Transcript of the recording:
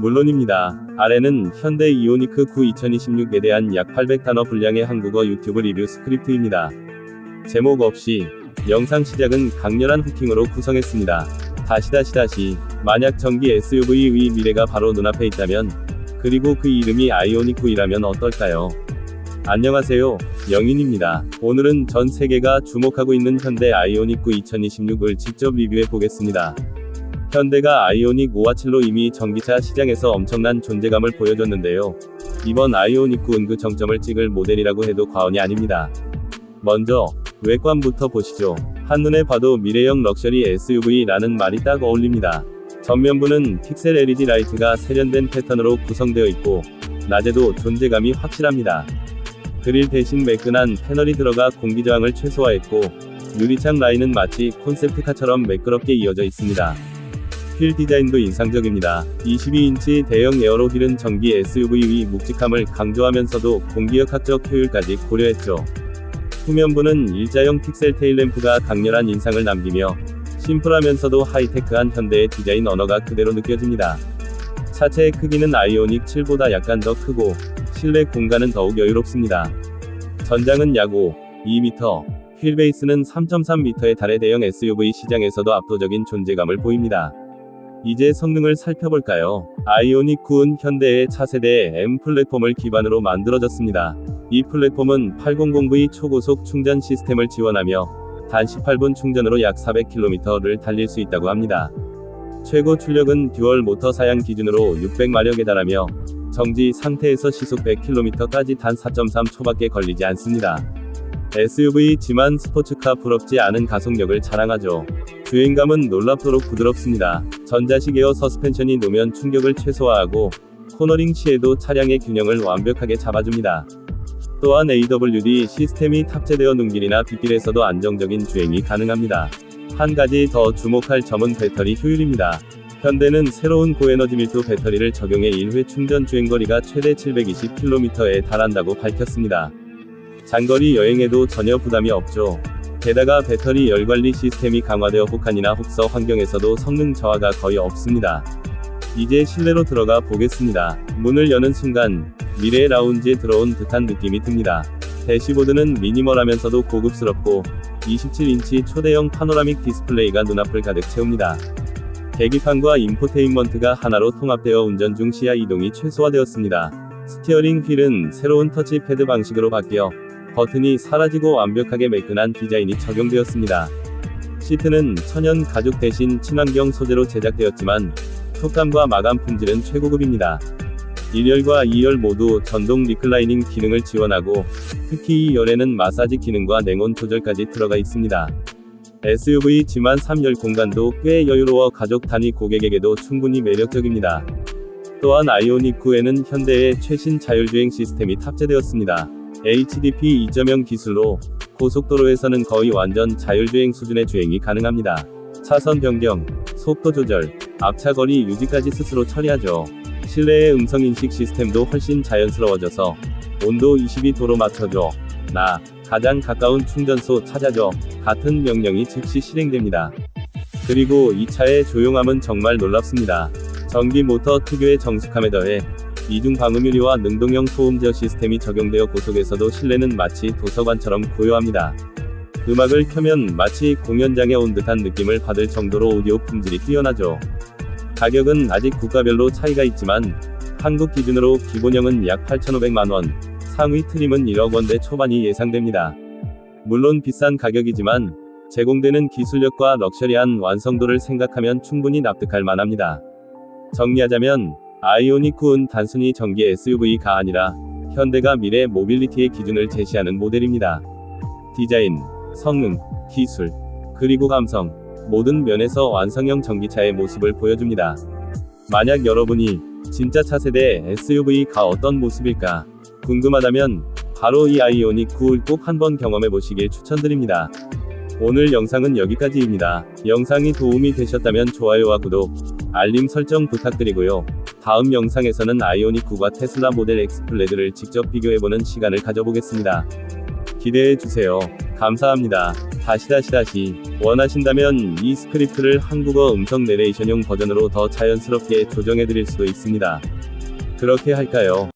물론입니다. 아래는 현대 이오니크 9 2026에 대한 약 800단어 분량의 한국어 유튜브 리뷰 스크립트입니다. 제목 없이 영상 시작은 강렬한 후킹으로 구성했습니다. 다시 다시 다시 만약 전기 SUV의 미래가 바로 눈앞에 있다면 그리고 그 이름이 아이오닉 9이라면 어떨까요? 안녕하세요. 영인입니다. 오늘은 전 세계가 주목하고 있는 현대 아이오닉 9 2026을 직접 리뷰해 보겠습니다. 현대가 아이오닉 5와 7로 이미 전기차 시장에서 엄청난 존재감을 보여줬는데요. 이번 아이오닉 9은 그 정점을 찍을 모델이라고 해도 과언이 아닙니다. 먼저 외관부터 보시죠. 한눈에 봐도 미래형 럭셔리 SUV라는 말이 딱 어울립니다. 전면부는 픽셀 LED 라이트가 세련된 패턴으로 구성되어 있고 낮에도 존재감이 확실합니다. 그릴 대신 매끈한 패널이 들어가 공기 저항을 최소화했고 유리창 라인은 마치 콘셉트카처럼 매끄럽게 이어져 있습니다. 휠 디자인도 인상적입니다. 22인치 대형 에어로 휠은 전기 SUV의 묵직함을 강조하면서도 공기역학적 효율까지 고려했죠. 후면부는 일자형 픽셀 테일램프가 강렬한 인상을 남기며 심플하면서도 하이테크한 현대의 디자인 언어가 그대로 느껴집니다. 차체의 크기는 아이오닉 7보다 약간 더 크고 실내 공간은 더욱 여유롭습니다. 전장은 약 5, 2m, 휠 베이스는 3.3m에 달해 대형 SUV 시장에서도 압도적인 존재감을 보입니다. 이제 성능을 살펴볼까요? 아이오닉 9은 현대의 차세대 M 플랫폼을 기반으로 만들어졌습니다. 이 플랫폼은 800V 초고속 충전 시스템을 지원하며 단 18분 충전으로 약 400km를 달릴 수 있다고 합니다. 최고 출력은 듀얼 모터 사양 기준으로 600마력에 달하며 정지 상태에서 시속 100km까지 단 4.3초밖에 걸리지 않습니다. SUV지만 스포츠카 부럽지 않은 가속력을 자랑하죠. 주행감은 놀랍도록 부드럽습니다. 전자식 에어 서스펜션이 노면 충격을 최소화하고 코너링 시에도 차량의 균형을 완벽하게 잡아줍니다. 또한 AWD 시스템이 탑재되어 눈길이나 빗길에서도 안정적인 주행이 가능합니다. 한 가지 더 주목할 점은 배터리 효율입니다. 현대는 새로운 고에너지 밀도 배터리를 적용해 1회 충전 주행거리가 최대 720km에 달한다고 밝혔습니다. 장거리 여행에도 전혀 부담이 없죠. 게다가 배터리 열 관리 시스템이 강화되어 혹한이나 혹서 환경에서도 성능 저하가 거의 없습니다. 이제 실내로 들어가 보겠습니다. 문을 여는 순간 미래의 라운지에 들어온 듯한 느낌이 듭니다. 대시보드는 미니멀하면서도 고급스럽고 27인치 초대형 파노라믹 디스플레이가 눈앞을 가득 채웁니다. 계기판과 인포테인먼트가 하나로 통합되어 운전 중 시야 이동이 최소화되었습니다. 스티어링 휠은 새로운 터치패드 방식으로 바뀌어 버튼이 사라지고 완벽하게 매끈한 디자인이 적용되었습니다. 시트는 천연 가죽 대신 친환경 소재로 제작되었지만 촉감과 마감 품질은 최고급입니다. 1열과 2열 모두 전동 리클라이닝 기능을 지원하고 특히 2열에는 마사지 기능과 냉온 조절까지 들어가 있습니다. SUV지만 3열 공간도 꽤 여유로워 가족 단위 고객에게도 충분히 매력적입니다. 또한 아이오닉 9에는 현대의 최신 자율주행 시스템이 탑재되었습니다. HDP 2.0 기술로 고속도로에서는 거의 완전 자율주행 수준의 주행이 가능합니다. 차선 변경, 속도 조절, 앞차거리 유지까지 스스로 처리하죠. 실내의 음성 인식 시스템도 훨씬 자연스러워져서 온도 22도로 맞춰줘. 나, 가장 가까운 충전소 찾아줘. 같은 명령이 즉시 실행됩니다. 그리고 이 차의 조용함은 정말 놀랍습니다. 전기 모터 특유의 정숙함에 더해 이중 방음 유리와 능동형 소음 제어 시스템이 적용되어 고속에서도 실내는 마치 도서관처럼 고요합니다. 음악을 켜면 마치 공연장에 온 듯한 느낌을 받을 정도로 오디오 품질이 뛰어나죠. 가격은 아직 국가별로 차이가 있지만 한국 기준으로 기본형은 약 8,500만 원, 상위 트림은 1억 원대 초반이 예상됩니다. 물론 비싼 가격이지만 제공되는 기술력과 럭셔리한 완성도를 생각하면 충분히 납득할 만합니다. 정리하자면 아이오닉 9은 단순히 전기 SUV가 아니라 현대가 미래 모빌리티의 기준을 제시하는 모델입니다. 디자인, 성능, 기술, 그리고 감성, 모든 면에서 완성형 전기차의 모습을 보여줍니다. 만약 여러분이 진짜 차세대 SUV가 어떤 모습일까 궁금하다면 바로 이 아이오닉 9을 꼭 한번 경험해 보시길 추천드립니다. 오늘 영상은 여기까지입니다. 영상이 도움이 되셨다면 좋아요와 구독, 알림 설정 부탁드리고요. 다음 영상에서는 아이오닉 9과 테슬라 모델 X 플레드를 직접 비교해보는 시간을 가져보겠습니다. 기대해 주세요. 감사합니다. 다시 다시 다시 원하신다면 이 스크립트를 한국어 음성 내레이션용 버전으로 더 자연스럽게 조정해 드릴 수도 있습니다. 그렇게 할까요?